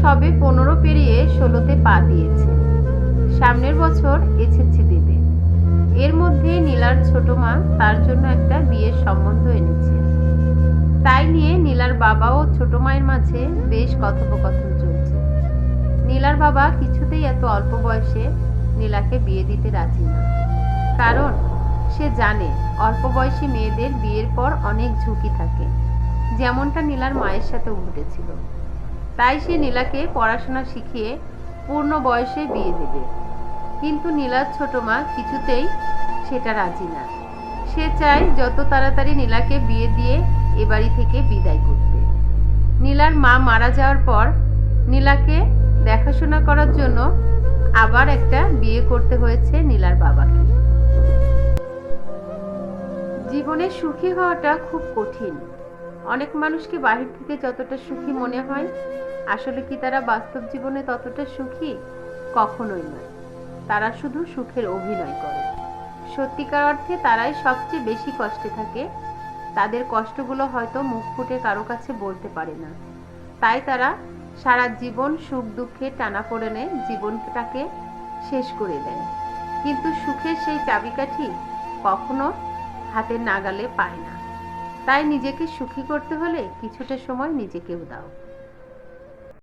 সবে পনেরো পেরিয়ে ষোলোতে পা দিয়েছে। সামনের বছর এসেছে দেবে। এর মধ্যে নীলার ছোট মা তার জন্য একটা বিয়ের সম্বন্ধ এনেছে। তাই নিয়ে নীলার বাবা ও ছোট মায়ের মাঝে বেশ কথোপকথন চলছে। নীলার বাবা কিছুতেই এত অল্প বয়সে নীলাকে বিয়ে দিতে রাজি না। কারণ সে জানে অল্প বয়সী মেয়েদের বিয়ের পর অনেক ঝুঁকি থাকে। যেমনটা নীলার মায়ের সাথে ঘটেছিল তাই সে নীলাকে পড়াশোনা শিখিয়ে পূর্ণ বয়সে বিয়ে দেবে। কিন্তু নীলার ছোট মা কিছুতেই সেটা রাজি না। সে চায় যত তাড়াতাড়ি নীলাকে বিয়ে দিয়ে এ বাড়ি থেকে বিদায় করতে। নীলার মা মারা যাওয়ার পর নীলাকে দেখাশোনা করার জন্য আবার একটা বিয়ে করতে হয়েছে নীলার বাবাকে। জীবনে সুখী হওয়াটা খুব কঠিন। অনেক মানুষকে বাহির থেকে যতটা সুখী মনে হয়, আসলে কি তারা বাস্তব জীবনে ততটা সুখী? কখনোই নয়। তারা শুধু সুখের অভিনয় করে। সত্যিকার অর্থে তারাই সবচেয়ে বেশি কষ্টে থাকে। তাদের কষ্টগুলো হয়তো মুখ ফুটে কারও কাছে বলতে পারে না। তাই তারা সারা জীবন সুখ দুঃখে টানা পড়েনে জীবনটাকে শেষ করে দেয়। কিন্তু সুখের সেই চাবিকাঠি কখনো হাতের নাগালে পায় না। তাই নিজেকে সুখী করতে হলে কিছুটা সময় নিজেকেও দাও।